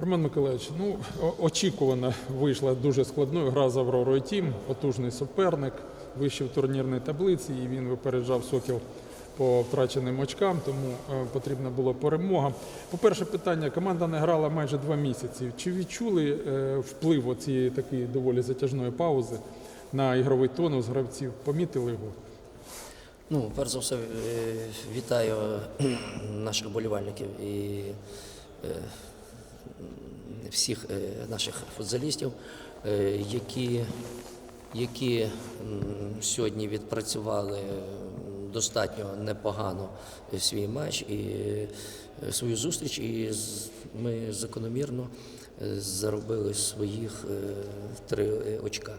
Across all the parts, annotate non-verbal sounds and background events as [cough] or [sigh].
Роман Миколаївич, ну очікувано вийшла дуже складною гра з Авророю Тім, потужний суперник, вище в турнірній таблиці, і він випереджав Сокіл по втраченим очкам, тому е, потрібна була перемога. По-перше, питання: команда не грала майже два місяці. Чи відчули е, вплив цієї такої доволі затяжної паузи на ігровий тонус гравців? Помітили його? Ну, перш за все, е, вітаю наших болівальників і всіх е, наших футзалістів, е, які, які сьогодні відпрацювали достатньо непогано свій матч і е, свою зустріч, і ми закономірно заробили своїх три очка.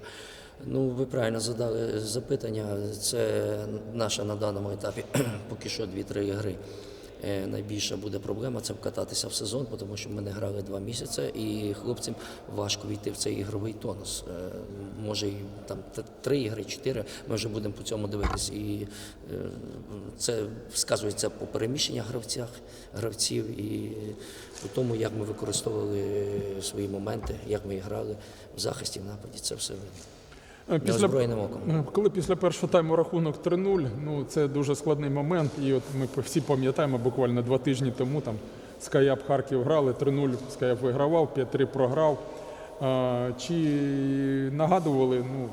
Ну, ви правильно задали запитання. Це наша на даному етапі [clears throat] поки що 2-3 гри. Е, Найбільша буде проблема це вкататися в сезон, тому що ми не грали два місяці, і хлопцям важко війти в цей ігровий тонус. Е, Може, і там три ігри, чотири. Ми вже будемо по цьому дивитись. І е, це сказується по переміщеннях гравцях, гравців і по тому, як ми використовували свої моменти, як ми грали в захисті, в нападі. Це все видно. Е, Неозброєним оком. Коли після першого тайму рахунок 3-0, ну це дуже складний момент. І от ми всі пам'ятаємо, буквально два тижні тому там Скаяп Харків грали, 3-0 Скаяп вигравав, 5-3 програв. А, Чи нагадували, ну,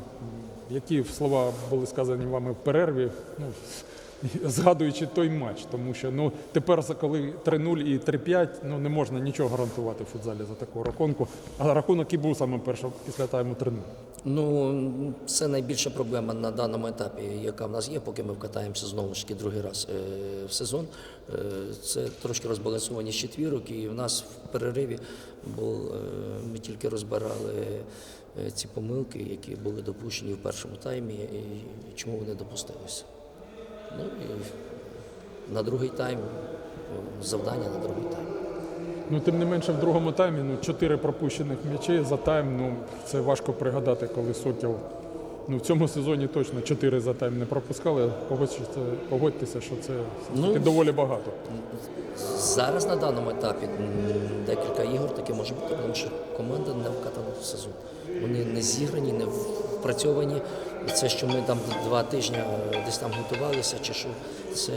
які слова були сказані вами в перерві, ну, [laughs] згадуючи той матч, тому що ну, тепер, за коли 3-0 і 3-5, ну, не можна нічого гарантувати в футзалі за таку рахунку. А рахунок і був саме перший після тайму 3-0. Ну, це найбільша проблема на даному етапі, яка в нас є, поки ми вкатаємося знову ж таки другий раз е, в сезон. Е, Це трошки розбалансовані четвірок, і в нас в перериві був, е, ми тільки розбирали ці помилки, які були допущені в першому таймі, і чому вони допустилися. На другий тайм, завдання на другий тайм. Ну, тим не менше, в другому таймі ну, чотири пропущених м'ячі за тайм. Ну, це важко пригадати, коли Сокіл ну, в цьому сезоні точно чотири за тайм не пропускали. Погодьтеся, погодьтеся що це Ну, доволі багато. Зараз на даному етапі декілька ігор таке може бути, тому що команда не вкатана в сезон. Вони не зіграні, не впрацьовані. І Це, що ми там два тижні е, десь там готувалися, чи що це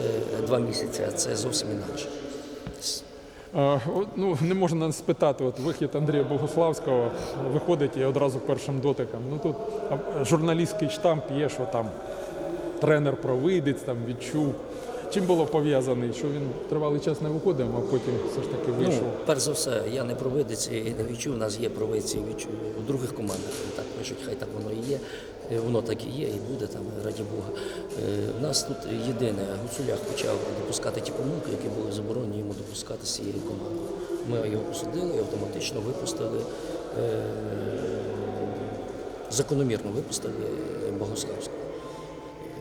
два місяці, а це зовсім інакше. Ну, не можна не спитати, от вихід Андрія Богославського виходить і одразу першим дотиком. Ну тут журналістський штамп є, що там тренер провидець там відчув. Чим було пов'язаний, що він тривалий час не виходив, а потім все ж таки вийшов. Ну, перш за все, я не провидець і не відчув. У нас є провидці відчув у других командах. Так пишуть, хай так воно і є. Е, Воно так і є, і буде там, раді Бога. Е, У нас тут єдине, Гуцулях почав допускати ті помилки, які були заборонені йому допускати з цієї команди. Ми його посадили і автоматично випустили, е, закономірно випустили Богославського.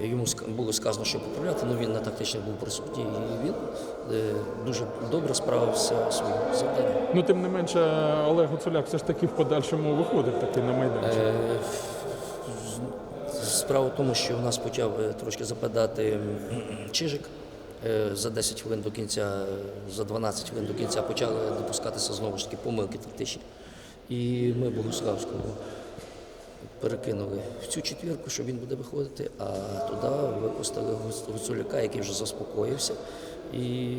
Йому було сказано, що поправляти, але він на тактично був присутній і він е, дуже добре справився своїм завданням. Ну, тим не менше, Олег Гуцуляк все ж таки в подальшому виходив таки на майданчик. Е, Справа в тому, що в нас почав е, трошки западати чижик. Е, За 10 хвилин до кінця, е, за 12 хвилин до кінця почали допускатися знову ж таки помилки тактичні. І ми Богославського перекинули в цю четвірку, що він буде виходити, а туди випустили Гуц- Гуцуляка, який вже заспокоївся. І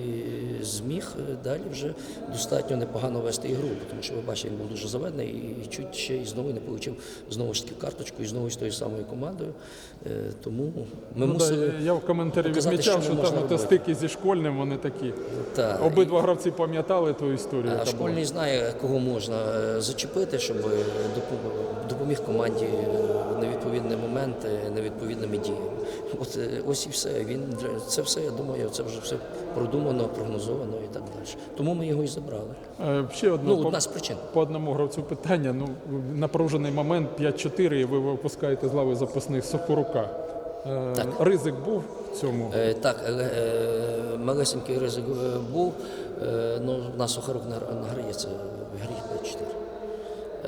зміг е, далі вже достатньо непогано вести ігру, тому що ви бачите, він був дуже заведений і чуть ще і знову не отримав знову ж таки карточку і знову з тою самою командою. Е, Тому ми Ну, мусили я в коментарі показати, відмічав, що що там робити. стики зі школьним, вони такі. та, Обидва гравці пам'ятали ту історію. А яка була. школьний знає, кого можна е, зачепити, щоб допоміг команді е, на відповідний момент е, невідповідними діями. От е, ось і все. Він це все, я думаю, це вже все продумано, прогнозовано і так далі. Тому ми його і забрали. Е, Ще одне Ну, по, одна з причин. по одному гравцю питання. Ну, напружений момент 5-4, і ви випускаєте з лави запасних Сокорука. Е, Так. Ризик був в цьому. Так, малесенький ризик був, е, ну, на Сухарок не награється в грі 5-4.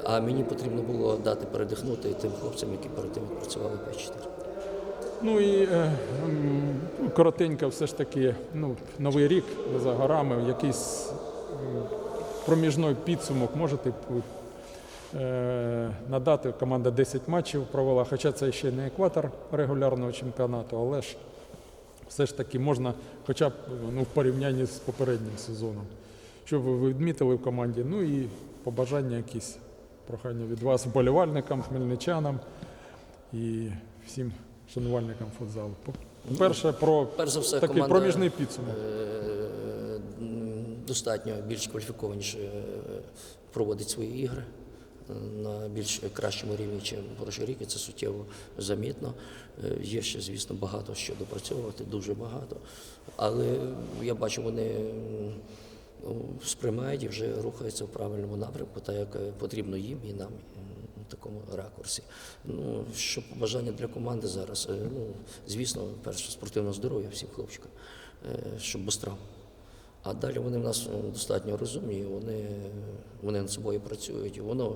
А мені потрібно було дати передихнути тим хлопцям, які перед тим працювали 5-4. Ну і е, коротенько, все ж таки, ну, новий рік за горами, якийсь проміжний підсумок можете е, надати. Команда 10 матчів провела, хоча це ще не екватор регулярного чемпіонату, але ж все ж таки можна, хоча б ну, в порівнянні з попереднім сезоном. Що ви відмітили в команді? Ну і побажання якісь прохання від вас, вболівальникам, хмельничанам і всім шанувальникам футзалу. По-перше, про Перш за все, такий команда проміжний підсумок. е, достатньо більш кваліфікованіше е, проводить свої ігри е, на більш кращому рівні, ніж прошлий рік, і це суттєво замітно. Е, Є ще, звісно, багато що допрацьовувати, дуже багато. Але я бачу, вони сприймають і вже рухаються в правильному напрямку, так як е, потрібно їм і нам. В такому ракурсі. Ну, що побажання для команди зараз? Е, Ну, звісно, перше спортивного здоров'я всім хлопчикам, е, щоб без травм. А далі вони в нас достатньо розумні, вони, вони над собою працюють. І воно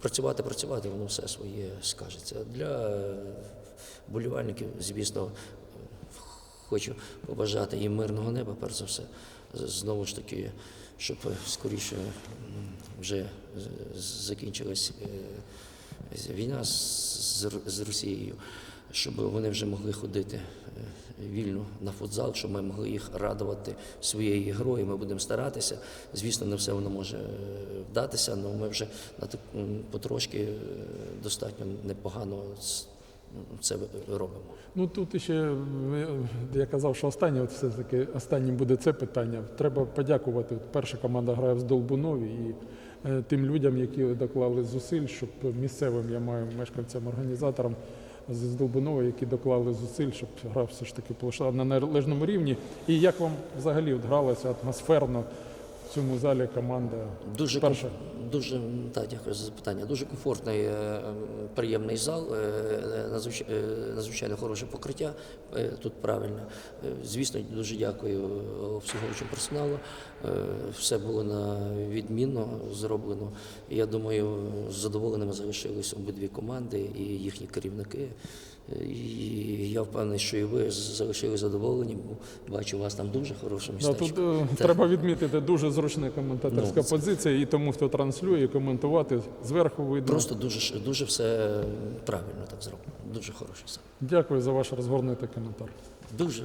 працювати, працювати, воно все своє скажеться. Для болівальників, звісно, хочу побажати їм мирного неба, перш за все. Знову ж таки, щоб скоріше вже закінчилась е, війна з, Росією, щоб вони вже могли ходити е, вільно на футзал, щоб ми могли їх радувати своєю грою. Ми будемо старатися. Звісно, не все воно може е, вдатися, але ми вже на потрошки достатньо непогано це робимо. Ну тут ще я казав, що останнє, от все таки останнім буде це питання. Треба подякувати. От Перша команда грає в Здолбунові і е, тим людям, які доклали зусиль, щоб місцевим я маю мешканцям, організаторам з Здолбунова, які доклали зусиль, щоб гра все ж таки пройшла на належному рівні. І як вам взагалі от гралося атмосферно в цьому залі команда? Дуже Перше. Дуже так, дякую за запитання. Дуже комфортний, е, приємний зал, е, е, надзвичайно хороше покриття тут правильно. Звісно, дуже дякую обслуговуючому персоналу. Все було на відмінно зроблено. Я думаю, задоволеними залишились обидві команди і їхні керівники. І я впевнений, що і ви залишились задоволені, бо бачу, у вас там дуже хороше Да, містечко. тут е, треба відмітити дуже зручна коментаторська Ну, позиція, і тому хто транслює, і коментувати зверху видно. Просто дуже, дуже все правильно так зроблено. Дуже хороше все. Дякую за ваш розгорнутий коментар. Дуже.